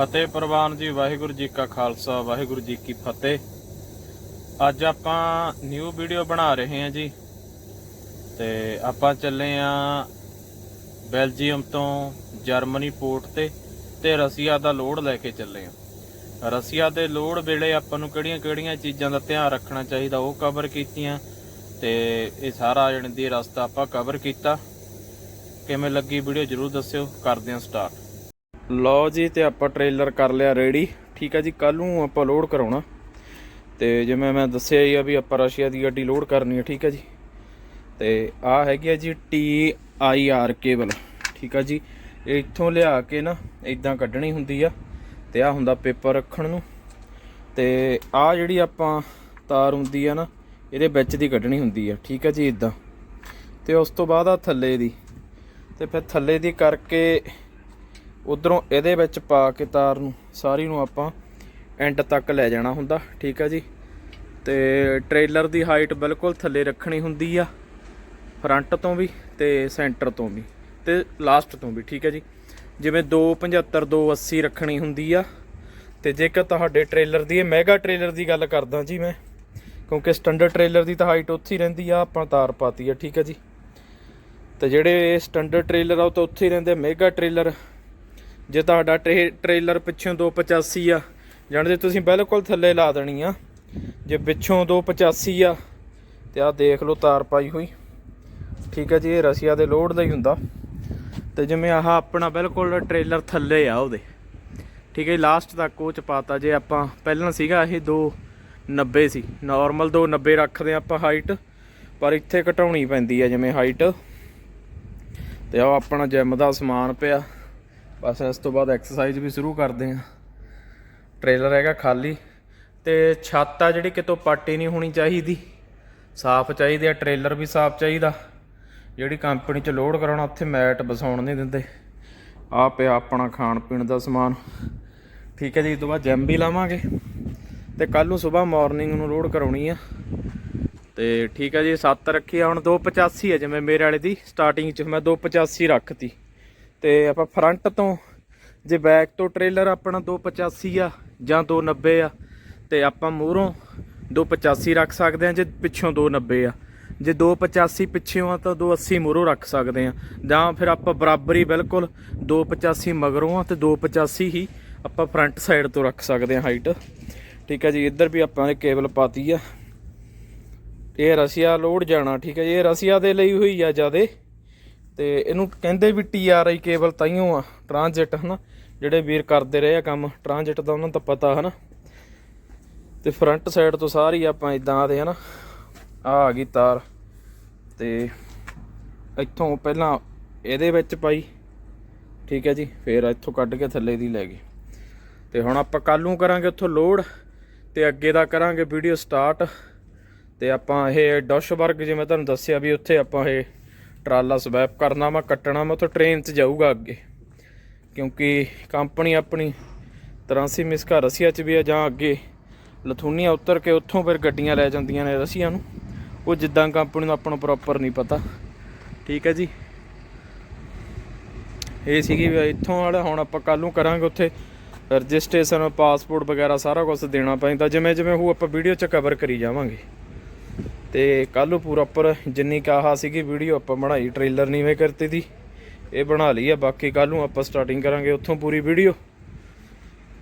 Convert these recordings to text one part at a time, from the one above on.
ਫਤਿਹ ਪ੍ਰਵਾਨ ਜੀ, ਵਾਹਿਗੁਰੂ ਜੀ ਕਾ ਖਾਲਸਾ, ਵਾਹਿਗੁਰੂ ਜੀ ਕੀ ਫਤਿਹ। ਅੱਜ ਆਪਾਂ ਨਿਊ ਵੀਡੀਓ ਬਣਾ ਰਹੇ ਹਾਂ ਜੀ। ਤੇ ਆਪਾਂ ਚੱਲੇ ਆ ਬੈਲਜੀਅਮ ਤੋਂ ਜਰਮਨੀ ਪੋਰਟ ਤੇ ਤੇ ਰਸੀਆ ਦਾ ਲੋਡ ਲੈ ਕੇ ਚੱਲੇ ਆ ਰਸੀਆ ਦੇ ਲੋਡ ਵੇਲੇ ਆਪਾਂ ਨੂੰ ਕਿਹੜੀਆਂ-ਕਿਹੜੀਆਂ ਚੀਜ਼ਾਂ ਦਾ ਧਿਆਨ ਰੱਖਣਾ ਚਾਹੀਦਾ, ਉਹ ਕਵਰ ਕੀਤੀਆਂ। ਤੇ ਇਹ ਸਾਰਾ ਜਣ ਦੀ ਰਸਤਾ ਆਪਾਂ ਕਵਰ ਕੀਤਾ। ਕਿਵੇਂ ਲੱਗੀ ਵੀਡੀਓ ਜਰੂਰ ਦੱਸਿਓ, ਕਰਦੇ ਹਾਂ ਸਟਾਰਟ ਲਓ ਜੀ ਤੇ ਆਪਾਂ ਟ੍ਰੇਲਰ ਕਰ ਲਿਆ ਰੈਡੀ। ਠੀਕ ਆ ਜੀ ਕੱਲ ਨੂੰ ਆਪਾਂ ਲੋਡ ਕਰਾਉਣਾ। ਤੇ ਜਿਵੇਂ ਮੈਂ ਦੱਸਿਆ ਹੀ ਆ ਵੀ ਆਪਾਂ ਰਸ਼ੀਆ ਦੀ ਗੱਡੀ ਲੋਡ ਕਰਨੀ ਹੈ ਠੀਕ ਹੈ ਜੀ। ਤੇ ਆ ਹੈਗੀ ਆ G T I R cable, ਠੀਕ ਆ ਜੀ। ਇੱਥੋਂ ਲਿਆ ਕੇ ਨਾ ਇਦਾਂ ਕੱਢਣੀ ਹੁੰਦੀ ਆ ਤੇ ਆ ਹੁੰਦਾ ਪੇਪਰ ਰੱਖਣ ਨੂੰ। ਤੇ ਆ ਜਿਹੜੀ ਆਪਾਂ ਤਾਰ ਹੁੰਦੀ ਆ ਨਾ, ਇਹਦੇ ਵਿੱਚ ਦੀ ਕੱਢਣੀ ਹੁੰਦੀ ਆ, ਠੀਕ ਆ ਜੀ ਇਦਾਂ ਤੇ ਉਸ ਤੋਂ ਬਾਅਦ ਆ ਥੱਲੇ ਦੀ। ਤੇ ਫਿਰ ਥੱਲੇ ਦੀ ਕਰਕੇ ਉਧਰੋਂ ਇਹਦੇ ਵਿੱਚ ਪਾ ਕੇ ਤਾਰ ਨੂੰ, ਸਾਰੀ ਨੂੰ ਆਪਾਂ ਐਂਡ ਤੱਕ ਲੈ ਜਾਣਾ ਹੁੰਦਾ, ਠੀਕ ਆ ਜੀ। ਤੇ ਟ੍ਰੇਲਰ ਦੀ ਹਾਈਟ ਬਿਲਕੁਲ ਥੱਲੇ ਰੱਖਣੀ ਹੁੰਦੀ ਆ ਫਰੰਟ ਤੋਂ ਵੀ ਤੇ ਸੈਂਟਰ ਤੋਂ ਵੀ ਤੇ ਲਾਸਟ ਤੋਂ ਵੀ, ਠੀਕ ਹੈ ਜੀ। ਜਿਵੇਂ 275 280 ਰੱਖਣੀ ਹੁੰਦੀ ਆ, ਤੇ ਜੇਕਰ ਤੁਹਾਡੇ ਟ੍ਰੇਲਰ ਦੀ, ਇਹ ਮੈਗਾ ਟ੍ਰੇਲਰ ਦੀ ਗੱਲ ਕਰਦਾ ਜੀ ਮੈਂ, ਕਿਉਂਕਿ ਸਟੈਂਡਰਡ ਟ੍ਰੇਲਰ ਦੀ ਤਾਂ ਹਾਈਟ ਉੱਥੇ ਹੀ ਰਹਿੰਦੀ ਆ, ਆਪਾਂ ਤਾਰ ਪਾਤੀ ਆ, ਠੀਕ ਹੈ ਜੀ। ਤੇ ਜਿਹੜੇ ਸਟੈਂਡਰਡ ਟ੍ਰੇਲਰ ਆ ਉਹ ਤਾਂ ਉੱਥੇ ਹੀ ਰਹਿੰਦੇ ਮੈਗਾ ਟ੍ਰੇਲਰ ਜੇ ਤੁਹਾਡਾ ਟ੍ਰੇ- ਟ੍ਰੇਲਰ ਪਿੱਛੋਂ 285 ਆ, ਜਾਣਦੇ ਤੁਸੀਂ ਬਿਲਕੁਲ ਥੱਲੇ ਲਾ ਦੇਣੀ ਆ। ਜੇ ਪਿੱਛੋਂ 285 ਆ, ਤੇ ਆਹ ਦੇਖ ਲਓ ਤਾਰ ਪਾਈ ਹੋਈ। ਠੀਕ ਹੈ ਜੀ, ਇਹ ਰਸੀਆ ਦੇ ਲੋਡ ਦਾ ਹੀ ਹੁੰਦਾ। ਤੇ ਜਿਵੇਂ ਆਹ ਆਪਣਾ ਬਿਲਕੁਲ ਟ੍ਰੇਲਰ ਥੱਲੇ ਆ ਉਹਦੇ। ਠੀਕ ਹੈ ਲਾਸਟ ਤੱਕ ਉਹ ਚ ਪਾਤਾ ਜੇ ਆਪਾਂ, ਪਹਿਲਾਂ ਸੀਗਾ ਇਹ 290 ਸੀ। ਨਾਰਮਲ 290 ਰੱਖਦੇ ਆਪਾਂ ਹਾਈਟ ਪਰ ਇੱਥੇ ਘਟਾਉਣੀ ਪੈਂਦੀ ਆ ਜਿਵੇਂ ਹਾਈਟ ਤੇ ਆਹ ਆਪਣਾ ਜਿਮ ਦਾ ਸਮਾਨ ਪਿਆ। ਬਸ ਇਸ ਤੋਂ ਬਾਅਦ ਐਕਸਰਸਾਈਜ਼ ਵੀ ਸ਼ੁਰੂ ਕਰਦੇ ਆ ਟ੍ਰੇਲਰ ਹੈਗਾ ਖਾਲੀ ਤੇ ਛੱਤ ਆ ਜਿਹੜੀ ਕਿਤੋਂ ਪਾਟੀ ਨਹੀਂ ਹੋਣੀ ਚਾਹੀਦੀ। ਸਾਫ਼ ਚਾਹੀਦੀ ਆ ਟ੍ਰੇਲਰ ਵੀ ਸਾਫ਼ ਚਾਹੀਦਾ। ਜਿਹੜੀ ਕੰਪਨੀ ਚ ਲੋਡ ਕਰਾਉਣਾ, ਉੱਥੇ ਮੈਟ ਵਸਾਉਣ ਨਹੀਂ ਦਿੰਦੇ। ਆ ਪਿਆ ਆਪਣਾ ਖਾਣ ਪੀਣ ਦਾ ਸਮਾਨ। ਠੀਕ ਹੈ ਜੀ ਇਸ ਤੋਂ ਬਾਅਦ ਜੈਮ ਵੀ ਲਾਵਾਂਗੇ। ਤੇ ਕੱਲ ਨੂੰ ਸਵੇਰ ਮਾਰਨਿੰਗ ਨੂੰ ਲੋਡ ਕਰਾਉਣੀ ਆ। ਤੇ ਠੀਕ ਹੈ ਜੀ 7 ਰੱਖੀ ਆ, ਹੁਣ 285 ਹੈ ਜਿਵੇਂ ਮੇਰੇ ਵਾਲੇ ਦੀ ਸਟਾਰਟਿੰਗ ਚ। ਮੈਂ 285 ਰੱਖਤੀ। ਤੇ ਆਪਾਂ ਫਰੰਟ ਤੋਂ, ਜੇ ਬੈਕ ਤੋਂ ਟ੍ਰੇਲਰ ਆਪਣਾ 285 ਆ ਜਾਂ 290 ਆ, ਤੇ ਆਪਾਂ ਮੂਹਰੋਂ 285 ਰੱਖ ਸਕਦੇ ਆ, ਜੇ ਪਿੱਛੋਂ 290 ਆ। ਜੇ 285 ਪਿੱਛੇੋਂ ਆ, ਤਾਂ 280 ਮੂਹਰੋਂ ਰੱਖ ਸਕਦੇ ਆ। ਜਾਂ ਫਿਰ ਆਪਾਂ ਬਰਾਬਰੀ ਹੀ ਬਿਲਕੁਲ 285 ਮਗਰੋਂ ਆ, ਤੇ 285 ਹੀ ਆਪਾਂ ਫਰੰਟ ਸਾਈਡ ਤੋਂ ਰੱਖ ਸਕਦੇ ਆ ਹਾਈਟ ਠੀਕ ਹੈ ਜੀ, ਇੱਧਰ ਵੀ ਆਪਾਂ ਇਹ ਕੇਬਲ ਪਾਤੀ ਆ। ਇਹ ਰਸੀਆ ਲੋਡ ਜਾਣਾ, ਠੀਕ ਹੈ ਜੀ, ਇਹ ਰਸੀਆ ਦੇ ਲਈ ਹੋਈ ਆ ਜਿਆਦੇ। ਤੇ ਇਹਨੂੰ ਕਹਿੰਦੇ ਵੀ ਟੀਆਰਆਈ ਕੇਬਲ ਤਾਈਓ ਆ ਟ੍ਰਾਂਜਿਟ ਹਨਾ? ਜਿਹੜੇ ਵੀਰ ਕਰਦੇ ਰਹੇ ਆ ਕੰਮ ਟ੍ਰਾਂਜਿਟ ਦਾ ਉਹਨਾਂ ਦਾ ਤਾਂ ਪਤਾ, ਹਨਾ? ਤੇ ਫਰੰਟ ਸਾਈਡ ਤੋਂ ਸਾਰੀ ਆਪਾਂ ਇਦਾਂ ਆਦੇ ਹਨਾ? ਆ ਆ ਗਈ ਤਾਰ। ਤੇ ਇੱਥੋਂ ਪਹਿਲਾਂ ਇਹਦੇ ਵਿੱਚ ਪਾਈ। ਠੀਕ ਹੈ ਜੀ, ਫੇਰ ਇੱਥੋਂ ਕੱਢ ਕੇ ਥੱਲੇ ਦੀ ਲੈ ਗਈ। ਤੇ ਹੁਣ ਆਪਾਂ ਕੱਲ ਨੂੰ ਕਰਾਂਗੇ ਉੱਥੋਂ ਲੋਡ, ਤੇ ਅੱਗੇ ਦਾ ਕਰਾਂਗੇ ਵੀਡੀਓ ਸਟਾਰਟ ਤੇ ਆਪਾਂ ਇਹ ਡਸ਼ਬਰਗ ਜਿਵੇਂ ਤੁਹਾਨੂੰ ਦੱਸਿਆ ਵੀ ਉੱਥੇ ਆਪਾਂ ਇਹ ਟਰਾਲਾ ਸਵੈਪ ਕਰਨਾ ਵਾ, ਕੱਟਣਾ ਵਾ, ਉੱਥੋਂ ਟ੍ਰੇਨ 'ਚ ਜਾਊਗਾ ਅੱਗੇ। ਕਿਉਂਕਿ ਕੰਪਨੀ ਆਪਣੀ ਤਰਾਂਸੀ ਮਿਸਕਾ ਰਸੀਆ 'ਚ ਵੀ ਆ ਜਾਂ ਅੱਗੇ ਲਥੂਨੀਆ ਉਤਰ ਕੇ ਉੱਥੋਂ ਫਿਰ ਗੱਡੀਆਂ ਲੈ ਜਾਂਦੀਆਂ ਨੇ ਰਸੀਆ ਨੂੰ। ਉਹ ਜਿੱਦਾਂ ਕੰਪਨੀ ਨੂੰ ਆਪਾਂ ਨੂੰ ਪ੍ਰੋਪਰ ਨਹੀਂ ਪਤਾ। ਠੀਕ ਹੈ ਜੀ। ਇਹ ਸੀਗੀ ਇੱਥੋਂ ਵਾਲਾ, ਹੁਣ ਆਪਾਂ ਕੱਲ ਨੂੰ ਕਰਾਂਗੇ ਉੱਥੇ ਰਜਿਸਟ੍ਰੇਸ਼ਨ, ਪਾਸਪੋਰਟ ਵਗੈਰਾ ਸਾਰਾ ਕੁਝ ਦੇਣਾ ਪੈਂਦਾ। ਜਿਵੇਂ ਜਿਵੇਂ ਉਹ ਆਪਾਂ ਵੀਡੀਓ 'ਚ ਕਵਰ ਕਰੀ ਜਾਵਾਂਗੇ। ਤੇ ਕੱਲ ਨੂੰ ਪੂਰਾ ਉੱਪਰ ਜਿੰਨੀ ਕਾਹਾ ਸੀਗੀ ਵੀਡੀਓ ਆਪਾਂ ਬਣਾਈ ਟ੍ਰੇਲਰ ਨਹੀਂ ਨੀਵੇਂ ਕਰਤੀ ਦੀ। ਇਹ ਬਣਾ ਲਈ ਆ, ਬਾਕੀ ਕੱਲ ਨੂੰ ਆਪਾਂ ਸਟਾਰਟਿੰਗ ਕਰਾਂਗੇ ਉੱਥੋਂ ਪੂਰੀ ਵੀਡੀਓ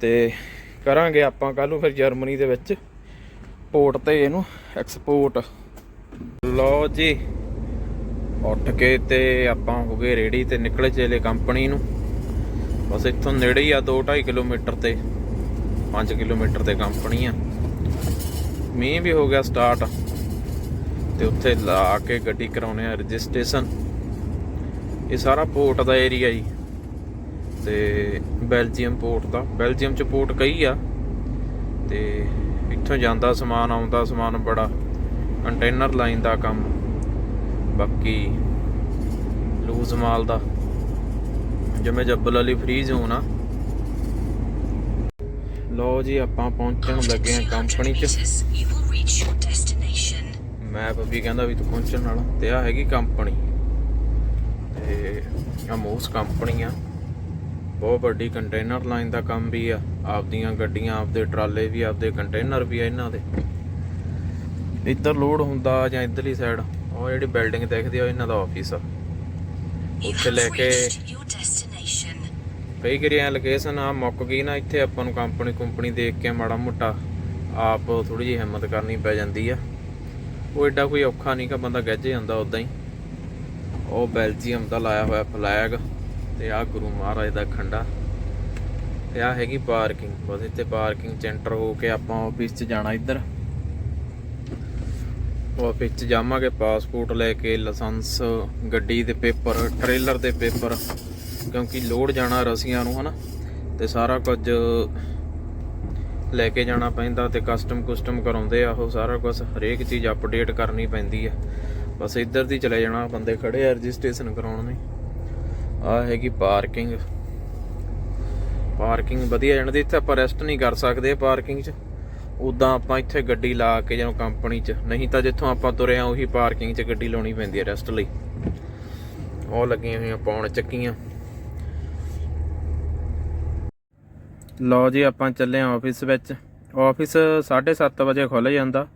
ਤੇ ਕਰਾਂਗੇ ਆਪਾਂ ਕੱਲ ਨੂੰ ਫਿਰ ਜਰਮਨੀ ਦੇ ਵਿੱਚ ਪੋਰਟ ਤੇ ਇਹਨੂੰ ਐਕਸਪੋਰਟ ਲਓ ਜੀ, ਉੱਠ ਕੇ ਤੇ ਆਪਾਂ ਹੋ ਗਏ ਰੈਡੀ ਤੇ ਨਿਕਲੇ ਚਲੇ ਕੰਪਨੀ ਨੂੰ। ਬਸ ਇੱਥੋਂ ਨੇੜੇ ਹੀ ਆ 2.5 ਕਿਲੋਮੀਟਰ ਤੇ 5 ਕਿਲੋਮੀਟਰ ਤੇ ਕੰਪਨੀ ਆ। ਮੀਂਹ ਵੀ ਹੋ ਗਿਆ ਸਟਾਰਟ ਤੇ ਉੱਥੇ ਲਾ ਕੇ ਗੱਡੀ ਕਰਾਉਣੇ ਆ, ਰਜਿਸਟ੍ਰੇਸ਼ਨ। ਇਹ ਸਾਰਾ ਪੋਰਟ ਦਾ ਏਰੀਆ ਜੀ। ਤੇ ਬੈਲਜੀਅਮ ਪੋਰਟ ਦਾ। ਬੈਲਜੀਅਮ ਚ ਪੋਰਟ ਕਈ ਆ। ਤੇ ਇੱਥੋਂ ਜਾਂਦਾ ਸਮਾਨ, ਆਉਂਦਾ ਸਮਾਨ ਬੜਾ। ਕੰਟੇਨਰ ਲਾਈਨ ਦਾ ਕੰਮ। ਬਾਕੀ ਲੂਜ਼ ਮਾਲ ਦਾ। ਜਿਵੇਂ ਜੱਬਲ ਵਾਲੀ ਫ੍ਰੀ ਜ਼ੋਨ ਆ। ਲੋ ਜੀ, ਆਪਾਂ ਪਹੁੰਚਣ ਲੱਗੇ ਆ ਕੰਪਨੀ ਚ। ਮੈਪ ਵੀ ਕਹਿੰਦਾ ਵੀ ਤੂੰ ਪਹੁੰਚਣ ਵਾਲਾ ਤੇ ਆ ਹੈਗੀ ਕੰਪਨੀ। ਤੇ ਆ ਮੋਸ ਕੰਪਨੀ ਆ। ਬਹੁਤ ਵੱਡੀ ਕੰਟੇਨਰ ਲਾਈਨ ਦਾ ਕੰਮ ਵੀ ਆ। ਆਪਦੀਆਂ ਗੱਡੀਆਂ, ਆਪਦੇ ਟਰਾਲੇ ਵੀ, ਆਪਦੇ ਕੰਟੇਨਰ ਵੀ ਆ ਇਹਨਾਂ ਦੇ। ਇੱਧਰ ਲੋਡ ਹੁੰਦਾ ਜਾਂ ਇੱਧਰਲੀ ਸਾਈਡ ਉਹ ਜਿਹੜੀ ਬਿਲਡਿੰਗ ਦੇਖਦੇ ਆ ਇਹਨਾਂ ਦਾ ਆਫਿਸ ਆ। You ਉੱਥੇ ਲੈ ਕੇ ਕਈ ਕਰੀਆਂ ਲੋਕੇਸ਼ਨ ਆ ਮੁੱਕ ਗਈ ਨਾ, ਇੱਥੇ ਆਪਾਂ ਨੂੰ ਕੰਪਨੀ ਕੁੰਪਨੀ ਦੇਖ ਕੇ ਮਾੜਾ ਮੋਟਾ ਆਪ ਥੋੜੀ ਜਿਹੀ ਹਿੰਮਤ ਕਰਨੀ ਪੈ ਜਾਂਦੀ ਆ। ਉਹ ਏਡਾ ਕੋਈ ਔਖਾ ਨਹੀਂ ਕਿ ਬੰਦਾ ਗੱਜੇ ਜਾਂਦਾ ਉਦਾਂ ਹੀ। ਉਹ ਬੈਲਜੀਅਮ ਦਾ ਲਾਇਆ ਹੋਇਆ ਫਲੈਗ ਤੇ ਆ ਗੁਰੂ ਮਹਾਰਾਜ ਦਾ ਖੰਡਾ। ਤੇ ਆ ਹੈਗੀ ਪਾਰਕਿੰਗ, ਬਸ ਇੱਥੇ ਪਾਰਕਿੰਗ ਚ ਐਂਟਰ ਹੋ ਕੇ ਆਪਾਂ ਆਫਿਸ ਚ ਜਾਣਾ ਇੱਧਰ। ਆਫਿਸ ਚ ਜਾਵਾਂਗੇ ਪਾਸਪੋਰਟ ਲੈ ਕੇ, ਲਾਇਸੈਂਸ, ਗੱਡੀ ਦੇ ਪੇਪਰ ਟ੍ਰੇਲਰ ਦੇ ਪੇਪਰ, ਕਿਉਂਕਿ ਲੋਡ ਜਾਣਾ ਰਸੀਆਂ ਨੂੰ, ਹਨਾ। ਤੇ ਸਾਰਾ ਕੁਝ ਲੈ ਕੇ ਜਾਣਾ ਪੈਂਦਾ ਤੇ ਕਸਟਮ ਕੁਸਟਮ ਕਰਾਉਂਦੇ ਆ, ਉਹ ਸਾਰਾ ਕੁਝ ਹਰੇਕ ਚੀਜ਼ ਅਪਡੇਟ ਕਰਨੀ ਪੈਂਦੀ ਆ। ਬਸ ਇੱਧਰ ਦੀ ਚਲੇ ਜਾਣਾ, ਬੰਦੇ ਖੜੇ ਆ ਰਜਿਸਟ੍ਰੇਸ਼ਨ ਕਰਾਉਣ ਲਈ। ਆ ਹੈਗੀ ਪਾਰਕਿੰਗ ਪਾਰਕਿੰਗ ਵਧੀਆ ਜਾਣਦੀ ਇੱਥੇ ਆਪਾਂ ਰੈਸਟ ਨਹੀਂ ਕਰ ਸਕਦੇ ਪਾਰਕਿੰਗ 'ਚ। ਉਦਾਂ ਆਪਾਂ ਇੱਥੇ ਗੱਡੀ ਲਾ ਕੇ ਜਦੋਂ ਕੰਪਨੀ 'ਚ, ਨਹੀਂ ਤਾਂ ਜਿੱਥੋਂ ਆਪਾਂ ਤੁਰੇ ਆ, ਉਹੀ ਪਾਰਕਿੰਗ 'ਚ ਗੱਡੀ ਲਾਉਣੀ ਪੈਂਦੀ ਹੈ ਰੈਸਟ ਲਈ। ਉਹ ਲੱਗੀਆਂ ਹੋਈਆਂ ਪੌਣ ਚੱਕੀਆਂ। ਲਓ ਜੀ, ਆਪਾਂ ਚੱਲੇ ਆ ਆਫਿਸ ਵਿੱਚ। ਆਫਿਸ 7:30 ਵਜੇ ਖੁੱਲ ਜਾਂਦਾ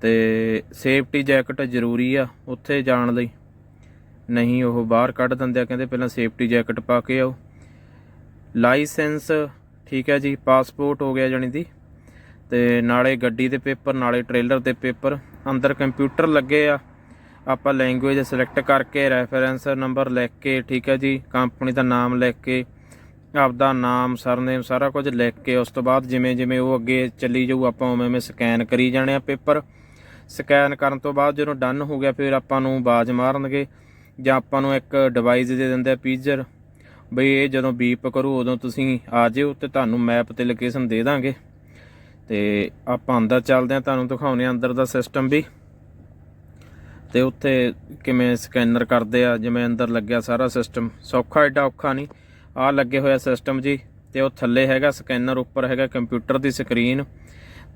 ਤੇ ਸੇਫਟੀ ਜੈਕਟ ਜ਼ਰੂਰੀ ਆ ਉੱਥੇ ਜਾਣ ਲਈ। ਨਹੀਂ, ਉਹ ਬਾਹਰ ਕੱਢ ਦਿੰਦੇ ਆ, ਕਹਿੰਦੇ ਪਹਿਲਾਂ ਸੇਫਟੀ ਜੈਕਟ ਪਾ ਕੇ ਆਓ। ਲਾਇਸੈਂਸ ਠੀਕ ਹੈ ਜੀ ਪਾਸਪੋਰਟ ਹੋ ਗਿਆ ਜਾਣੀ ਦੀ। ਤੇ ਨਾਲੇ ਗੱਡੀ ਦੇ ਪੇਪਰ, ਨਾਲੇ ਟ੍ਰੇਲਰ ਦੇ ਪੇਪਰ। ਅੰਦਰ ਕੰਪਿਊਟਰ ਲੱਗੇ ਆ। ਆਪਾਂ ਲੈਂਗੁਏਜ ਸਿਲੈਕਟ ਕਰਕੇ ਰੈਫਰੈਂਸ ਨੰਬਰ ਲਿਖ ਕੇ, ਠੀਕ ਹੈ ਜੀ ਕੰਪਨੀ ਦਾ ਨਾਮ ਲਿਖ ਕੇ ਆਪਦਾ ਨਾਮ ਸਰਨੇਮ ਸਾਰਾ ਕੁਝ ਲਿਖ ਕੇ ਉਸ ਤੋਂ ਬਾਅਦ ਜਿਵੇਂ ਜਿਵੇਂ ਉਹ ਅੱਗੇ ਚੱਲੀ ਜਾਊ, ਆਪਾਂ ਉਵੇਂ ਉਵੇਂ ਸਕੈਨ ਕਰੀ ਜਾਣੇ ਆ ਪੇਪਰ। ਸਕੈਨ ਕਰਨ ਤੋਂ ਬਾਅਦ ਜਦੋਂ ਡਨ ਹੋ ਗਿਆ, ਫਿਰ ਆਪਾਂ ਨੂੰ ਬਾਜ ਮਾਰਨਗੇ ਜਾਂ ਆਪਾਂ ਨੂੰ ਇੱਕ ਡਿਵਾਈਸ ਦੇ ਦਿੰਦੇ ਆ ਪੀਜਰ ਬਈ ਇਹ ਜਦੋਂ ਬੀਪ ਕਰੂ ਉਦੋਂ ਤੁਸੀਂ ਆ ਜਿਓ ਤੇ ਤੁਹਾਨੂੰ ਮੈਪ ਤੇ ਲੋਕੇਸ਼ਨ ਦੇ ਦਾਂਗੇ। ਤੇ ਆਪਾਂ ਅੰਦਰ ਚੱਲਦੇ ਆ, ਤੁਹਾਨੂੰ ਦਿਖਾਉਨੇ ਆ ਅੰਦਰ ਦਾ ਸਿਸਟਮ ਵੀ। ਤੇ ਉੱਥੇ ਕਿਵੇਂ ਸਕੈਨਰ ਕਰਦੇ ਆ, ਜਿਵੇਂ ਅੰਦਰ ਲੱਗਿਆ ਸਾਰਾ ਸਿਸਟਮ ਸੌਖਾ, ਏਡਾ ਔਖਾ ਨਹੀਂ। ਆ ਲੱਗੇ ਹੋਇਆ ਸਿਸਟਮ ਜੀ, ਤੇ ਉਹ ਥੱਲੇ ਹੈਗਾ ਸਕੈਨਰ ਉੱਪਰ ਹੈਗਾ ਕੰਪਿਊਟਰ ਦੀ ਸਕਰੀਨ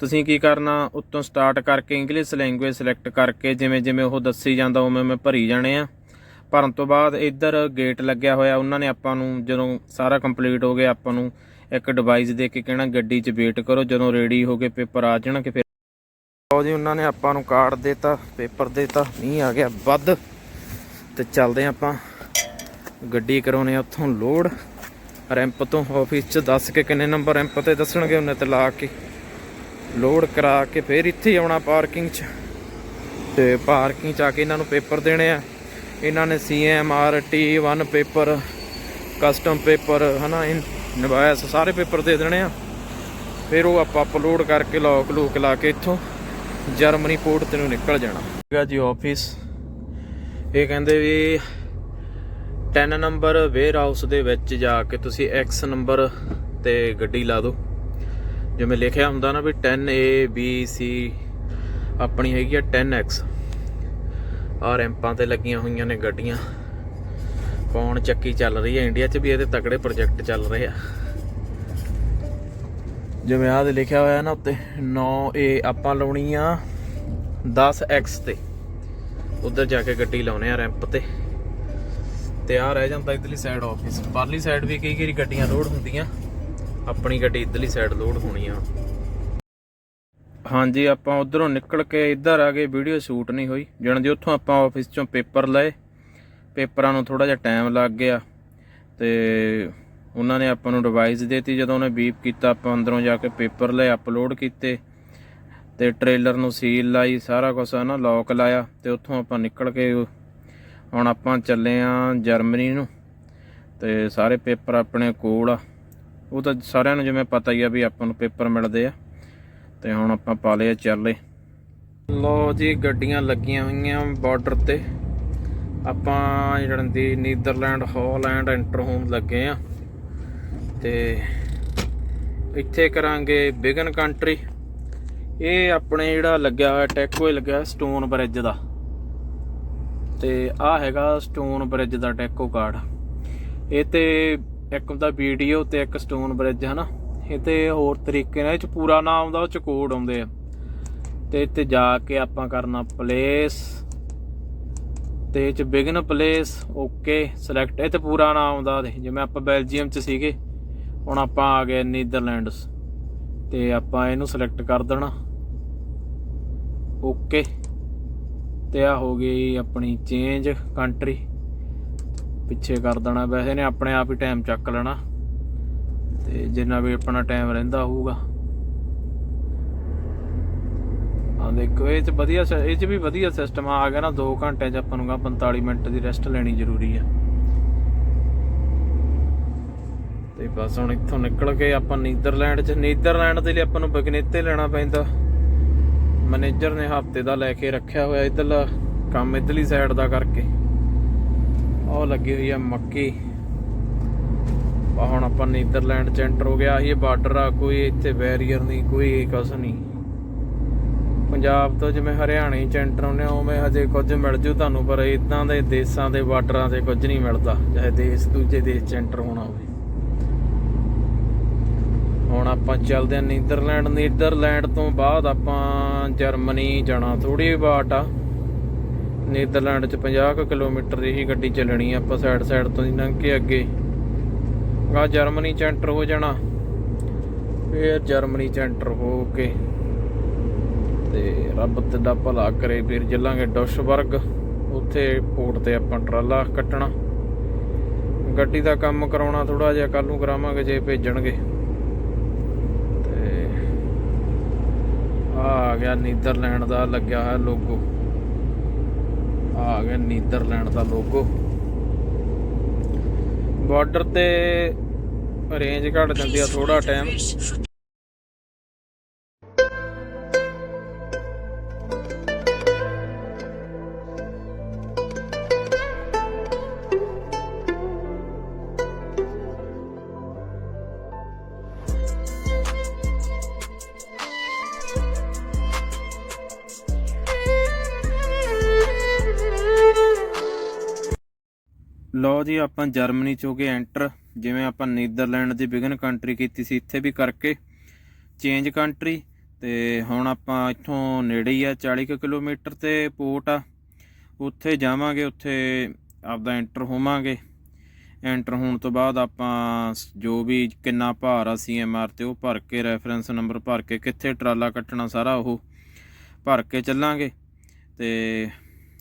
ਤੁਸੀਂ ਕੀ ਕਰਨਾ, ਉੱਤੋਂ ਸਟਾਰਟ ਕਰਕੇ ਇੰਗਲਿਸ਼ ਲੈਂਗੁਏਜ ਸਿਲੈਕਟ ਕਰਕੇ ਜਿਵੇਂ ਜਿਵੇਂ ਉਹ ਦੱਸੀ ਜਾਂਦਾ ਉਵੇਂ ਮੈਂ ਭਰੀ ਜਾਣੇ ਆ। ਭਰਨ ਤੋਂ ਬਾਅਦ ਇੱਧਰ ਗੇਟ ਲੱਗਿਆ ਹੋਇਆ, ਉਹਨਾਂ ਨੇ ਆਪਾਂ ਨੂੰ ਜਦੋਂ ਸਾਰਾ ਕੰਪਲੀਟ ਹੋ ਗਿਆ, ਆਪਾਂ ਨੂੰ ਇੱਕ ਡਿਵਾਈਸ ਦੇ ਕੇ ਕਹਿਣਾ ਗੱਡੀ 'ਚ ਵੇਟ ਕਰੋ, ਜਦੋਂ ਰੈਡੀ ਹੋ ਗਏ ਪੇਪਰ ਆ ਜਾਣਗੇ ਫਿਰ ਲਓ ਜੀ, ਉਹਨਾਂ ਨੇ ਆਪਾਂ ਨੂੰ ਕਾਰਡ ਦੇਤਾ ਪੇਪਰ ਦੇਤਾ ਨਹੀਂ ਆ ਗਿਆ ਵੱਧ। ਤੇ ਚੱਲਦੇ ਹਾਂ ਆਪਾਂ ਗੱਡੀ ਕਰਾਉਣੇ ਆ ਉੱਥੋਂ ਲੋਡ। ਰੈਂਪ ਤੋਂ ਆਫਿਸ 'ਚ ਦੱਸ ਕੇ ਕਿੰਨੇ ਨੰਬਰ ਰੈਂਪ ਤੇ ਦੱਸਣਗੇ ਉਹਨੇ ਤੇ ਲਾ ਕੇ। ਲੋਡ ਕਰਾ ਕੇ ਫਿਰ ਇੱਥੇ ਆਉਣਾ ਪਾਰਕਿੰਗ 'ਚ। ਤੇ ਪਾਰਕਿੰਗ 'ਚ ਆ ਕੇ ਇਹਨਾਂ ਨੂੰ ਪੇਪਰ ਦੇਣੇ ਆ। ਇਹਨਾਂ ਨੇ CMRT 1 ਪੇਪਰ ਕਸਟਮ ਪੇਪਰ ਹਨਾ ਨਿਵਾਇਆ ਸਾਰੇ ਪੇਪਰ ਦੇ ਦੇਣੇ ਆ। ਫਿਰ ਉਹ ਆਪਾਂ ਅਪਲੋਡ ਕਰਕੇ ਲੌਕ ਲੂਕ ਲਾ ਕੇ ਇੱਥੋਂ ਜਰਮਨੀ ਪੋਰਟ ਤੇ ਨੂੰ ਨਿਕਲ ਜਾਣਾ। ਹੈਗਾ ਜੀ ਆਫਿਸ ਇਹ ਕਹਿੰਦੇ ਵੀ 10 ਨੰਬਰ ਵੇਅਰ ਹਾਊਸ ਦੇ ਵਿੱਚ ਜਾ ਕੇ ਤੁਸੀਂ X ਨੰਬਰ ਤੇ ਗੱਡੀ ਲਾ ਦਿਓ। ਜਿਵੇਂ ਲਿਖਿਆ ਹੁੰਦਾ ਨਾ ਵੀ 10 A, B, C ਆਪਣੀ ਹੈਗੀ ਆ 10X ਆ ਰੈਂਪਾਂ ਤੇ ਲੱਗੀਆਂ ਹੋਈਆਂ ਨੇ ਗੱਡੀਆਂ। ਪੌਣ ਚੱਕੀ ਚੱਲ ਰਹੀ ਹੈ ਇੰਡੀਆ 'ਚ ਵੀ ਇਹਦੇ ਤਕੜੇ ਪ੍ਰੋਜੈਕਟ ਚੱਲ ਰਹੇ ਆ। ਜਿਵੇਂ ਆਹ ਤੇ ਲਿਖਿਆ ਹੋਇਆ ਨਾ ਉੱਤੇ 9A ਆਪਾਂ ਲਾਉਣੀ ਆ 10X ਤੇ। ਉਧਰ ਜਾ ਕੇ ਗੱਡੀ ਲਾਉਨੇ ਆ ਰੈਂਪ ਤੇ। ਤੇ ਆ ਰਹਿ ਜਾਂਦਾ ਇਧਰਲੀ ਸਾਈਡ ਆਫਿਸ ਪਰਲੀ ਸਾਈਡ ਵੀ ਕਈ ਕਈ ਗੱਡੀਆਂ ਲੋਡ ਹੁੰਦੀਆਂ। ਆਪਣੀ ਗੱਡੀ ਇਧਰਲੀ ਸਾਈਡ ਲੋਡ ਹੋਣੀ ਆ। ਹਾਂਜੀ, ਆਪਾਂ ਉਧਰੋਂ ਨਿਕਲ ਕੇ ਇੱਧਰ ਆ ਗਏ ਵੀਡੀਓ ਸ਼ੂਟ ਨਹੀਂ ਹੋਈ। ਜਣ ਦੀ ਉੱਥੋਂ ਆਪਾਂ ਆਫਿਸ ਚੋਂ ਪੇਪਰ ਲਏ ਪੇਪਰਾਂ ਨੂੰ ਥੋੜਾ ਜਿਹਾ ਟਾਈਮ ਲੱਗ ਗਿਆ। ਤੇ ਉਹਨਾਂ ਨੇ ਆਪਾਂ ਨੂੰ ਡਿਵਾਈਸ ਦੇਤੀ, ਜਦੋਂ ਉਹਨੇ ਬੀਪ ਕੀਤਾ, ਆਪਾਂ ਅੰਦਰੋਂ ਜਾ ਕੇ ਪੇਪਰ ਲਏ ਅਪਲੋਡ ਕੀਤੇ। ਤੇ ਟ੍ਰੇਲਰ ਨੂੰ ਸੀਲ ਲਾਈ, ਸਾਰਾ ਕੁਝ ਨਾ ਲੌਕ ਲਾਇਆ। ਤੇ ਉੱਥੋਂ ਆਪਾਂ ਨਿਕਲ ਕੇ ਹੁਣ ਆਪਾਂ ਚੱਲੇ ਆ ਜਰਮਨੀ ਨੂੰ, ਤੇ ਸਾਰੇ ਪੇਪਰ ਆਪਣੇ ਕੋਲ ਆ। ਉਹ ਤਾਂ ਸਾਰਿਆਂ ਨੂੰ ਜਿਵੇਂ ਪਤਾ ਹੀ ਆ ਵੀ ਆਪਾਂ ਨੂੰ ਪੇਪਰ ਮਿਲਦੇ ਆ, ਤੇ ਹੁਣ ਆਪਾਂ ਪਾ ਲਏ ਚੱਲੇ। ਲੋ ਜੀ, ਗੱਡੀਆਂ ਲੱਗੀਆਂ ਹੋਈਆਂ ਬਾਰਡਰ ਤੇ। ਆਪਾਂ ਜਿਹੜਾ ਦੀ ਨੀਦਰਲੈਂਡ, ਹਾਲੈਂਡ, ਐਂਟਰ ਹੋਮ ਲੱਗੇ ਆ। ਤੇ ਇੱਥੇ ਕਰਾਂਗੇ ਬਿਗਨ ਕੰਟਰੀ। ਇਹ ਆਪਣੇ ਜਿਹੜਾ ਲੱਗਿਆ ਹੋਇਆ ਟੈਕੋਏ ਲੱਗਿਆ, ਸਟੋਨ ਬ੍ਰਿਜ ਦਾ। ਤੇ ਆ ਹੈਗਾ ਸਟੋਨ ਬ੍ਰਿਜ ਦਾ ਟੈਕੋ ਕਾਰਡ ਇਹ ਤੇ ਇੱਕ ਹੁੰਦਾ ਵੀਡੀਓ ਤੇ ਇੱਕ ਸਟੋਨ ਬ੍ਰਿਜ ਹਨਾ? ਇਹ ਤੇ ਹੋਰ ਤਰੀਕੇ ਨਾਲ, ਇਹ ਚ ਪੂਰਾ ਨਾਮ ਆਉਂਦਾ ਉਹ ਚ ਕੋਡ ਆਉਂਦੇ ਆ। ਤੇ ਇੱਥੇ ਜਾ ਕੇ ਆਪਾਂ ਕਰਨਾ ਪਲੇਸ ਤੇ ਇਹ ਚ ਬਿਗਨ ਪਲੇਸ ਓਕੇ ਸਿਲੈਕਟ ਇਹ ਤੇ ਪੂਰਾ ਨਾਮ ਆਉਂਦਾ ਜਿਵੇਂ ਆਪਾਂ ਬੈਲਜੀਅਮ ਚ ਸੀਗੇ, ਹੁਣ ਆਪਾਂ ਆ ਗਏ ਨੀਦਰਲੈਂਡਸ ਤੇ ਆਪਾਂ ਇਹਨੂੰ ਸਿਲੈਕਟ ਕਰ ਦੇਣਾ। ਓਕੇ ਤੇ ਆ ਹੋ ਗਈ, ਆਪਣੀ ਚੇਂਜ ਕੰਟਰੀ ਪਿੱਛੇ ਕਰ ਦੇਣਾ, ਵੈਸੇ ਨੇ ਆਪਣੇ ਆਪ ਹੀ ਟਾਈਮ ਚੱਕ ਲੈਣਾ। ਤੇ ਜਿੰਨਾ ਵੀ ਆਪਣਾ ਟਾਈਮ ਰਹਿੰਦਾ ਹੋਊਗਾ। ਆ ਦੇਖੋ, ਇਹ ਚ ਵਧੀਆ ਸ- ਇਹ ਚ ਵੀ ਵਧੀਆ ਸਿਸਟਮ ਆ ਗਿਆ ਨਾ 2 ਘੰਟੇ ਚ ਆਪਾਂ ਨੂੰ ਗਾ 45 ਮਿੰਟ ਦੀ ਰੈਸਟ ਲੈਣੀ ਜ਼ਰੂਰੀ ਆ। ਤੇ ਬਸ ਹੁਣ ਇੱਥੋਂ ਨਿਕਲ ਕੇ ਆਪਾਂ ਨੀਦਰਲੈਂਡ ਚ ਨੀਦਰਲੈਂਡ ਦੇ ਲਈ ਆਪਾਂ ਨੂੰ ਬਗਨੇਤੇ ਲੈਣਾ ਪੈਂਦਾ। ਮੈਨੇਜਰ ਨੇ ਹਫ਼ਤੇ ਦਾ ਲੈ ਕੇ ਰੱਖਿਆ ਹੋਇਆ ਇਧਰਲਾ ਕੰਮ ਇਧਰਲੀ ਸਾਈਡ ਦਾ ਕਰਕੇ। ਉਹ ਲੱਗੀ ਹੋਈ ਆ ਮੱਕੀ। ਆ ਹੁਣ ਆਪਾਂ ਨੀਦਰਲੈਂਡ ਚ ਐਂਟਰ ਹੋ ਗਿਆ। ਇਹ ਬਾਰਡਰ ਆ ਕੋਈ ਇੱਥੇ ਬੈਰੀਅਰ ਨਹੀਂ ਕੋਈ ਕੁਛ ਨਹੀਂ। ਪੰਜਾਬ ਤੋਂ ਜਿਵੇਂ ਹਰਿਆਣੇ ਚ ਐਂਟਰ ਹੁੰਦੇ ਆ, ਉਵੇਂ ਹਜੇ ਕੁਝ ਮਿਲ ਜੂ ਤੁਹਾਨੂੰ ਪਰ ਇਦਾਂ ਦੇ ਦੇਸ਼ਾਂ ਦੇ ਬਾਰਡਰਾਂ ਤੇ ਕੁਝ ਨਹੀਂ ਮਿਲਦਾ ਚਾਹੇ ਦੇਸ਼ ਦੂਜੇ ਦੇਸ਼ ਚ ਐਂਟਰ ਹੋਣਾ ਹੋਵੇ। ਆਪਾਂ ਚੱਲਦੇ ਆ ਨੀਦਰਲੈਂਡ। ਨੀਦਰਲੈਂਡ ਤੋਂ ਬਾਅਦ ਆਪਾਂ ਜਰਮਨੀ ਜਾਣਾ ਥੋੜੀ ਬਾਟ ਆ। ਨੀਦਰਲੈਂਡ ਚ 50 ਕੁ ਕਿਲੋਮੀਟਰ ਦੀ ਹੀ ਗੱਡੀ ਚੱਲਣੀ ਆ, ਆਪਾਂ ਸਾਈਡ ਸਾਈਡ ਤੋਂ ਹੀ ਲੰਘ ਕੇ ਅੱਗੇ। ਗਾ ਜਰਮਨੀ ਚ ਐਂਟਰ ਹੋ ਜਾਣਾ। ਫਿਰ ਜਰਮਨੀ ਚ ਐਂਟਰ ਹੋ ਕੇ। ਤੇ ਰੱਬ ਤੇਰਾ ਭਲਾ ਕਰੇ ਫਿਰ ਚੱਲਾਂਗੇ ਡੋਸ਼ਬਰਗ ਉੱਥੇ ਪੋਰਟ ਤੇ ਆਪਾਂ ਟਰਾਲਾ ਕੱਟਣਾ। ਗੱਡੀ ਦਾ ਕੰਮ ਕਰਾਉਣਾ ਥੋੜਾ ਜਿਹਾ ਕੱਲ ਨੂੰ ਕਰਾਵਾਂਗੇ ਜੇ ਭੇਜਣਗੇ ਤੇ ਆ ਗਿਆ ਨੀਦਰਲੈਂਡ ਦਾ, ਲੱਗਿਆ ਹੋਇਆ ਲੋਗੋ। ਆ ਗਿਆ ਨੀਦਰਲੈਂਡ ਦਾ ਲੋਗੋ। ਬਾਰਡਰ ਤੇ ਰੇਂਜ ਘਟ ਜਾਂਦੀ ਆ ਥੋੜਾ ਟਾਈਮ ਲਓ ਜੀ, ਆਪਾਂ ਜਰਮਨੀ ਚ ਹੋ ਗਏ ਐਂਟਰ ਜਿਵੇਂ ਆਪਾਂ ਨੀਦਰਲੈਂਡ ਦੀ ਬਿਗਨ ਕੰਟਰੀ ਕੀਤੀ ਸੀ, ਇੱਥੇ ਵੀ ਕਰਕੇ ਚੇਂਜ ਕੰਟਰੀ ਤੇ ਹੁਣ ਆਪਾਂ ਇੱਥੋਂ ਨੇੜੇ ਹੀ ਆ 40 ਕੁ ਕਿਲੋਮੀਟਰ ਤੇ ਪੋਰਟ ਆ। ਉੱਥੇ ਜਾਵਾਂਗੇ, ਉੱਥੇ ਆਪਦਾ ਐਂਟਰ ਹੋਵਾਂਗੇ। ਐਂਟਰ ਹੋਣ ਤੋਂ ਬਾਅਦ ਆਪਾਂ ਜੋ ਵੀ ਕਿੰਨਾ ਭਾਰ ਆ ਸੀਐਮਆਰ ਤੇ, ਉਹ ਭਰ ਕੇ ਰੈਫਰੈਂਸ ਨੰਬਰ ਭਰ ਕੇ ਕਿੱਥੇ ਟਰਾਲਾ ਕੱਟਣਾ ਸਾਰਾ ਉਹ ਭਰ ਕੇ ਚੱਲਾਂਗੇ। ਤੇ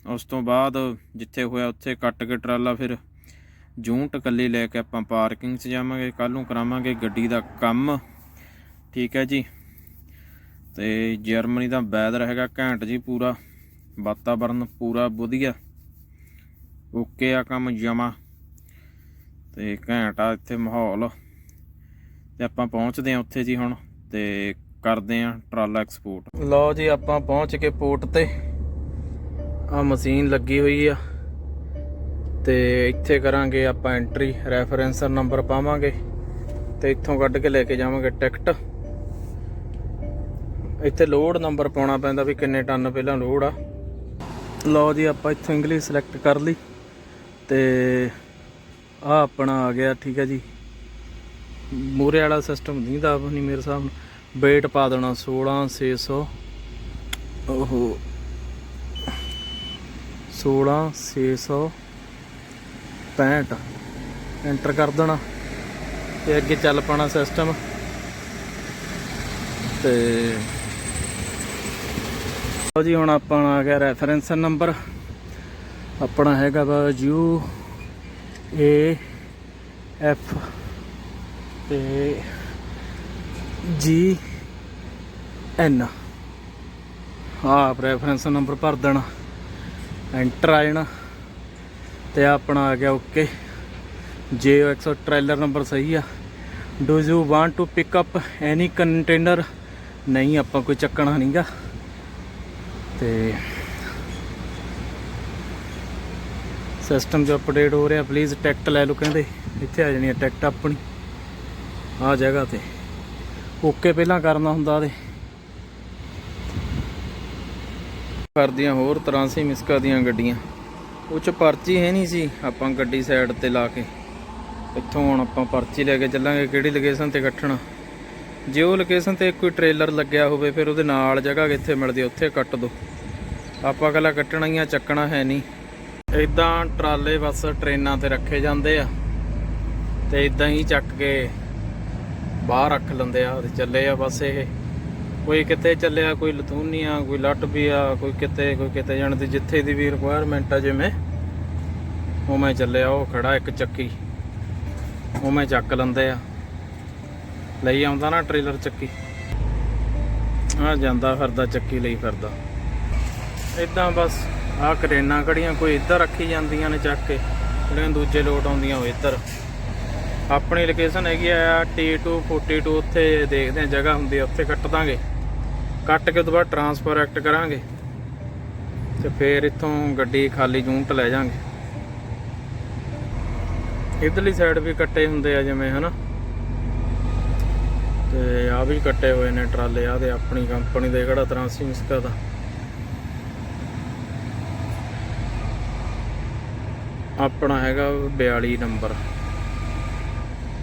ਉਸ ਤੋਂ ਬਾਅਦ ਜਿੱਥੇ ਹੋਇਆ ਉੱਥੇ ਕੱਟ ਕੇ ਟਰਾਲਾ ਫਿਰ ਜੂੰਟ ਕੱਲੀ ਲੈ ਕੇ ਆਪਾਂ ਪਾਰਕਿੰਗ 'ਚ ਜਾਵਾਂਗੇ ਕੱਲ ਨੂੰ ਕਰਾਵਾਂਗੇ ਗੱਡੀ ਦਾ ਕੰਮ। ਠੀਕ ਹੈ ਜੀ। ਤੇ ਜਰਮਨੀ ਦਾ ਵੈਦਰ ਹੈਗਾ ਘੈਂਟ ਜੀ ਪੂਰਾ, ਵਾਤਾਵਰਨ ਪੂਰਾ ਵਧੀਆ। ਓਕੇ ਆ ਕੰਮ ਜਮਾ। ਤੇ ਘੈਂਟ ਆ ਇੱਥੇ ਮਾਹੌਲ। ਤੇ ਆਪਾਂ ਪਹੁੰਚਦੇ ਆ ਉੱਥੇ ਜੀ ਹੁਣ ਤੇ ਕਰਦੇ ਆ ਟਰਾਲਾ ਐਕਸਪੋਰਟ ਲਓ ਜੀ ਆਪਾਂ ਪਹੁੰਚ ਕੇ ਪੋਰਟ ਤੇ। ਆ ਮਸ਼ੀਨ ਲੱਗੀ ਹੋਈ ਆ। ਤੇ ਇੱਥੇ ਕਰਾਂਗੇ ਆਪਾਂ ਐਂਟਰੀ ਰੈਫਰੈਂਸਰ ਨੰਬਰ ਪਾਵਾਂਗੇ। ਤੇ ਇੱਥੋਂ ਕੱਢ ਕੇ ਲੈ ਕੇ ਜਾਵਾਂਗੇ ਟਿਕਟ ਇੱਥੇ ਲੋਡ ਨੰਬਰ ਪਾਉਣਾ ਪੈਂਦਾ ਵੀ ਕਿੰਨੇ ਟਨ ਪਹਿਲਾਂ ਲੋਡ ਆ। ਲਓ ਜੀ, ਆਪਾਂ ਇੱਥੋਂ ਇੰਗਲਿਸ਼ ਸਿਲੈਕਟ ਕਰ ਲਈ। ਤੇ ਆ ਆਪਣਾ ਆ ਗਿਆ, ਠੀਕ ਹੈ ਜੀ। ਮੂਰੇ ਵਾਲਾ ਸਿਸਟਮ ਨਹੀਂ ਦਾ ਨਹੀਂ ਮੇਰੇ ਹਿਸਾਬ ਨਾਲ। weight ਪਾ ਦੇਣਾ 16600 ਓਹੋ। 16665 ਐਂਟਰ ਕਰ ਦੇਣਾ ਤੇ ਅੱਗੇ ਚੱਲ ਪਾਣਾ ਸਿਸਟਮ ਤੇ ਲਓ ਜੀ, ਹੁਣ ਆਪਾਂ ਆ ਗਿਆ ਰੈਫਰੈਂਸ ਨੰਬਰ ਆਪਣਾ ਹੈਗਾ ਵਾ ਯੂ ਏ ਐਫ ਤੇ ਜੀ ਐਨ ਆ ਰੈਫਰੈਂਸ ਨੰਬਰ ਭਰ ਦੇਣਾ। ਐਂਟਰ ਆ ਜਾਣਾ। ਤੇ ਆਪਣਾ ਆ ਗਿਆ, ਓਕੇ। ਜੇ 100 ਟ੍ਰੇਲਰ ਨੰਬਰ ਸਹੀ ਆ। Do you want to pick up any container? ਨਹੀਂ, ਆਪਾਂ ਕੋਈ ਚੱਕਣਾ ਨਹੀਂਗਾ ਤੇ ਸਿਸਟਮ ਜੋ ਅਪਡੇਟ ਹੋ ਰਿਹਾ ਪਲੀਜ਼ ਟਿਕਟ ਲੈ ਲਓ ਕਹਿੰਦੇ। ਇੱਥੇ ਆ ਜਾਣੀ ਹੈ ਟਿਕਟ ਆਪਣੀ। ਆ ਜਗ੍ਹਾ ਤੇ। ਓਕੇ, ਪਹਿਲਾਂ ਕਰਨਾ ਹੁੰਦਾ ਤੇ। ਕਰਦੀਆਂ ਹੋਰ ਤਰ੍ਹਾਂ ਸੀ ਮਿਸਕਾ ਦੀਆਂ ਗੱਡੀਆਂ। ਉਹ ਚ ਪਰਚੀ ਹੈ ਨਹੀਂ ਸੀ ਆਪਾਂ ਗੱਡੀ ਸਾਈਡ ਤੇ ਲਾ ਕੇ। ਇੱਥੋਂ ਹੁਣ ਆਪਾਂ ਪਰਚੀ ਲੈ ਕੇ ਚੱਲਾਂਗੇ, ਕਿਹੜੀ ਲੋਕੇਸ਼ਨ ਤੇ ਕੱਟਣਾ। ਜੇ ਉਹ ਲੋਕੇਸ਼ਨ ਤੇ ਕੋਈ ਟ੍ਰੇਲਰ ਲੱਗਿਆ ਹੋਵੇ, ਫਿਰ ਉਹਦੇ ਨਾਲ ਜਗ੍ਹਾ ਕਿੱਥੇ ਮਿਲਦੀ, ਉੱਥੇ ਕੱਟ ਦੋ। ਆਪਾਂ ਕੱਲਾ ਕੱਟਣਾ ਹੀ ਆ, ਚੱਕਣਾ ਹੈ ਨਹੀਂ। ਇਦਾਂ ਟਰਾਲੇ ਬਸ ਟ੍ਰੇਨਾਂ ਤੇ ਰੱਖੇ ਜਾਂਦੇ ਆ। ਤੇ ਇਦਾਂ ਹੀ ਚੱਕ ਕੇ ਬਾਹਰ ਰੱਖ ਲੈਂਦੇ ਆ, ਤੇ ਚੱਲੇ ਆ ਬਸ ਇਹ। ਕੋਈ ਕਿਤੇ ਚੱਲਿਆ, ਕੋਈ ਲਤੂਨੀਆ, ਕੋਈ ਲੱਟ ਵੀ ਆ, ਕੋਈ ਕਿਤੇ ਕੋਈ ਕਿਤੇ ਜਾਣ ਦੀ, ਜਿੱਥੇ ਦੀ ਵੀ ਰਿਕੁਆਇਰਮੈਂਟ ਆ ਜਿਵੇਂ ਉਹ ਮੈਂ ਚੱਲਿਆ ਉਹ ਖੜਾ ਇੱਕ ਚੱਕੀ। ਉਹ ਮੈਂ ਚੱਕ ਲੈਂਦੇ ਆ। ਲਈ ਆਉਂਦਾ ਨਾ ਟ੍ਰੇਲਰ ਚੱਕੀ। ਆ ਜਾਂਦਾ ਫਿਰਦਾ, ਚੱਕੀ ਲਈ ਫਿਰਦਾ। ਇਦਾਂ ਬਸ ਆ ਕਰੇਨਾਂ ਕੜੀਆਂ ਕੋਈ ਇੱਧਰ ਰੱਖੀ ਜਾਂਦੀਆਂ ਨੇ ਚੱਕ ਕੇ, ਜਿਹੜੀਆਂ ਦੂਜੇ ਲੋਟ ਆਉਂਦੀਆਂ ਉਹ ਇੱਧਰ। ਆਪਣੀ ਲੋਕੇਸ਼ਨ ਹੈਗੀ ਆ T242 ਉੱਥੇ ਦੇਖਦੇ ਆ ਜਗ੍ਹਾ ਹੁੰਦੀ ਆ, ਉੱਥੇ ਕੱਟ ਦਾਂਗੇ। ਕੱਟ ਕੇ ਉਸ ਤੋਂ ਬਾਅਦ ਟਰਾਂਸਫਰ ਐਕਟ ਕਰਾਂਗੇ ਤੇ ਫੇਰ ਇੱਥੋਂ ਗੱਡੀ ਖਾਲੀ ਯੂਨਿਟ ਲੈ ਜਾਾਂਗੇ। ਇਧਰਲੀ ਸਾਈਡ ਵੀ ਕੱਟੇ ਹੁੰਦੇ ਆ ਜਿਵੇਂ, ਹਨਾ? ਤੇ ਆ ਵੀ ਕੱਟੇ ਹੋਏ ਨੇ ਟਰਾਲੇ ਆ ਦੇ ਆਪਣੀ ਕੰਪਨੀ ਦੇ ਕਿਹੜਾ ਤਰਾਂਸੀ ਮਿਸਕਾ ਦਾ। ਆਪਣਾ ਹੈਗਾ 42 ਨੰਬਰ।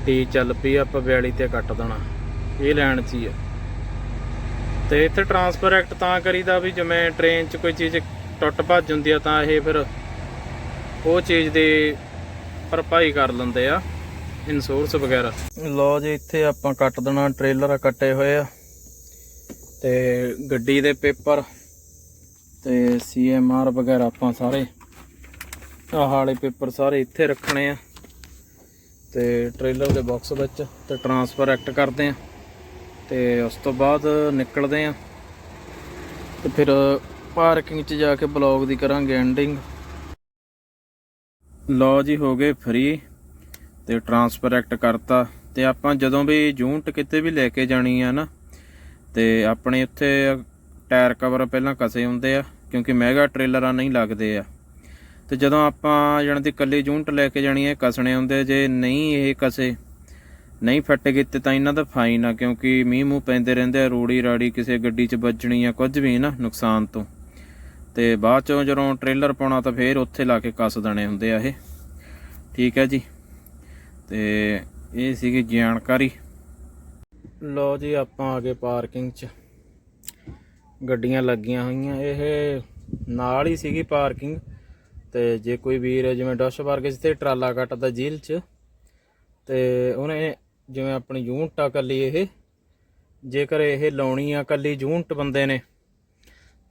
ਟੀ ਚੱਲ ਪਈ ਆਪਾਂ 42 ਤੇ ਕੱਟ ਦੇਣਾ। ਇਹ ਲੈਣ ਚ ਹੀ ਆ। ਤੇ ਇੱਥੇ ਟਰਾਂਸਫਰ ਐਕਟ ਤਾਂ ਕਰੀਦਾ ਵੀ ਜਿਵੇਂ ਟ੍ਰੇਨ 'ਚ ਕੋਈ ਚੀਜ਼ ਟੁੱਟ ਭੱਜ ਹੁੰਦੀ ਆ ਤਾਂ ਇਹ ਫਿਰ ਉਹ ਚੀਜ਼ ਦੀ ਭਰਪਾਈ ਕਰ ਲੈਂਦੇ ਆ ਇੰਸ਼ੋਰੈਂਸ ਵਗੈਰਾ। ਲੋ ਜੀ, ਇੱਥੇ ਆਪਾਂ ਕੱਟ ਦੇਣਾ ਟ੍ਰੇਲਰ ਕੱਟੇ ਹੋਏ ਆ। ਤੇ ਗੱਡੀ ਦੇ ਪੇਪਰ ਤੇ ਸੀਐਮਆਰ ਵਗੈਰਾ ਆਪਾਂ ਸਾਰੇ, ਆਹ ਵਾਲੇ ਪੇਪਰ ਸਾਰੇ ਇੱਥੇ ਰੱਖਣੇ ਆ। ਤੇ ਟ੍ਰੇਲਰ ਦੇ ਬਾਕਸ ਵਿੱਚ ਤੇ ਟਰਾਂਸਫਰ ਐਕਟ ਕਰਦੇ ਆ। ਤੇ ਉਸ ਤੋਂ ਬਾਅਦ ਨਿਕਲਦੇ ਆ। ਤੇ ਫਿਰ ਪਾਰਕਿੰਗ 'ਚ ਜਾ ਕੇ ਬਲੌਗ ਦੀ ਕਰਾਂਗੇ ਐਂਡਿੰਗ ਲੋ ਜੀ, ਹੋ ਗਏ ਫ੍ਰੀ ਤੇ ਟਰਾਂਸਫਰ ਐਕਟ ਕਰਤਾ। ਤੇ ਆਪਾਂ ਜਦੋਂ ਵੀ ਯੂਨਿਟ ਕਿਤੇ ਵੀ ਲੈ ਕੇ ਜਾਣੀ ਆ ਨਾ, ਤੇ ਆਪਣੇ ਉੱਥੇ ਟਾਇਰ ਕਵਰ ਪਹਿਲਾਂ ਕਸੇ ਹੁੰਦੇ ਆ, ਕਿਉਂਕਿ ਮੈਗਾ ਟ੍ਰੇਲਰਾਂ ਨਹੀਂ ਲੱਗਦੇ ਆ। ਤੇ ਜਦੋਂ ਆਪਾਂ, ਜਣ ਦੀ ਕੱਲੀ ਯੂਨਿਟ ਲੈ ਕੇ ਜਾਣੀ ਹੈ ਕਸਣੇ ਹੁੰਦੇ ਜੇ ਨਹੀਂ ਇਹ ਕਸੇ ਨਹੀਂ ਫਿੱਟ ਕੀਤੇ ਤਾਂ ਇਹਨਾਂ ਦਾ ਫਾਈਨ ਆ, ਕਿਉਂਕਿ ਮੀਂਹ ਮੂੰਹ ਪੈਂਦੇ ਰਹਿੰਦੇ ਆ, ਰੋੜੀ ਰਾੜੀ ਕਿਸੇ ਗੱਡੀ 'ਚ ਵੱਜਣੀ ਆ, ਕੁਝ ਵੀ ਨਾ, ਨੁਕਸਾਨ ਤੋਂ। ਤੇ ਬਾਅਦ ਚੋਂ ਜਦੋਂ ਟ੍ਰੇਲਰ ਪਾਉਣਾ ਤਾਂ ਫੇਰ ਉੱਥੇ ਲਾ ਕੇ ਕੱਸ ਦੇਣੇ ਹੁੰਦੇ ਆ ਇਹ। ਠੀਕ ਹੈ ਜੀ। ਤੇ ਇਹ ਸੀਗੀ ਜਾਣਕਾਰੀ। ਲੋ ਜੀ, ਆਪਾਂ ਆ ਗਏ ਪਾਰਕਿੰਗ 'ਚ। ਗੱਡੀਆਂ ਲੱਗੀਆਂ ਹੋਈਆਂ। ਇਹ ਨਾਲ ਹੀ ਸੀਗੀ ਪਾਰਕਿੰਗ। ਤੇ ਜੇ ਕੋਈ ਵੀਰ ਜਿਵੇਂ ਡਸ਼ ਵਰਗੇ ਜਿੱਥੇ ਟਰਾਲਾ ਕੱਟਦਾ ਜੇਲ੍ਹ 'ਚ। ਤੇ ਉਹਨੇ ਜਿਵੇਂ ਆਪਣੀ ਯੂਨਿਟ ਆ ਕੱਲੀ ਇਹ ਜੇਕਰ ਇਹ ਲਾਉਣੀ ਆ ਕੱਲੀ ਯੂਨਿਟ ਬੰਦੇ ਨੇ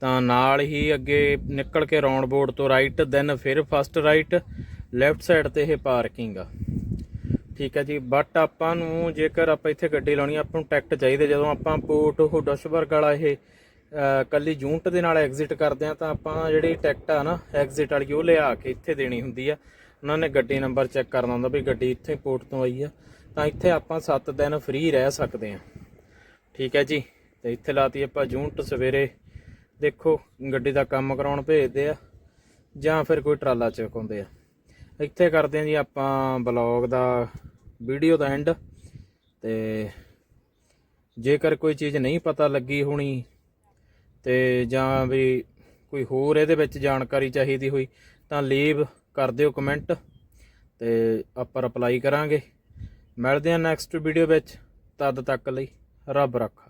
ਤਾਂ ਨਾਲ ਹੀ ਅੱਗੇ ਨਿਕਲ ਕੇ ਰਾਉਂਡ ਬੋਰਡ ਤੋਂ ਰਾਈਟ ਦੈਨ ਫਿਰ ਫਸਟ ਰਾਈਟ ਲੈਫਟ ਸਾਈਡ ਤੇ ਇਹ ਪਾਰਕਿੰਗ ਆ। ਠੀਕ ਹੈ ਜੀ ਬਟ ਆਪਾਂ ਨੂੰ ਜੇਕਰ ਆਪਾਂ ਇੱਥੇ ਗੱਡੀ ਲਾਉਣੀ ਆ, ਆਪਾਂ ਨੂੰ ਟੈਕਟ ਚਾਹੀਦੇ। ਜਦੋਂ ਆਪਾਂ ਪੋਰਟ ਉਹ ਡਸ਼ਬਰਗ ਵਾਲਾ ਇਹ ਅਹ, ਕੱਲੀ ਯੂਨਿਟ ਦੇ ਨਾਲ ਐਗਜ਼ਿਟ ਕਰਦੇ ਆ ਤਾਂ ਆਪਾਂ ਜਿਹੜੀ ਟਿਕਟ ਆ ਨਾ ਐਗਜ਼ਿਟ ਵਾਲੀ ਉਹ ਲਿਆ ਕੇ ਇੱਥੇ ਦੇਣੀ ਹੁੰਦੀ ਆ। ਉਹਨਾਂ ਨੇ ਗੱਡੀ ਨੰਬਰ ਚੈੱਕ ਕਰਨਾ ਹੁੰਦਾ ਵੀ ਗੱਡੀ ਇੱਥੇ ਪੋਰਟ ਤੋਂ ਆਈ ਆ, ਤਾਂ ਇੱਥੇ ਆਪਾਂ 7 ਦਿਨ ਫ੍ਰੀ ਰਹਿ ਸਕਦੇ ਆ ਠੀਕ ਹੈ ਜੀ? ਤੇ ਇੱਥੇ ਲਾਤੀ ਆਪਾਂ ਜੂਨਟ ਸਵੇਰੇ ਦੇਖੋ ਗੱਡੀ ਦਾ ਕੰਮ ਕਰਾਉਣ ਭੇਜਦੇ ਆ, ਜਾਂ ਫਿਰ ਕੋਈ ਟਰਾਲਾ ਚੁਕਾਉਂਦੇ ਆ। ਇੱਥੇ ਕਰਦੇ ਆ ਜੀ ਆਪਾਂ ਬਲੌਗ ਦਾ ਵੀਡੀਓ ਦਾ ਐਂਡ ਤੇ ਜੇਕਰ ਕੋਈ ਚੀਜ਼ ਨਹੀਂ ਪਤਾ ਲੱਗੀ ਹੋਣੀ ਤੇ ਜਾਂ ਵੀ ਕੋਈ ਹੋਰ ਇਹਦੇ ਵਿੱਚ ਜਾਣਕਾਰੀ ਚਾਹੀਦੀ ਹੋਈ, ਤਾਂ ਲੀਵ ਕਰ ਦਿਓ ਕਮੈਂਟ ਤੇ ਆਪਾਂ ਰਿਪਲਾਈ ਕਰਾਂਗੇ। ਮਿਲਦੇ ਹਾਂ ਨੈਕਸਟ ਵੀਡੀਓ ਵਿੱਚ। ਤਦ ਤੱਕ ਲਈ ਰੱਬ ਰੱਖਾ।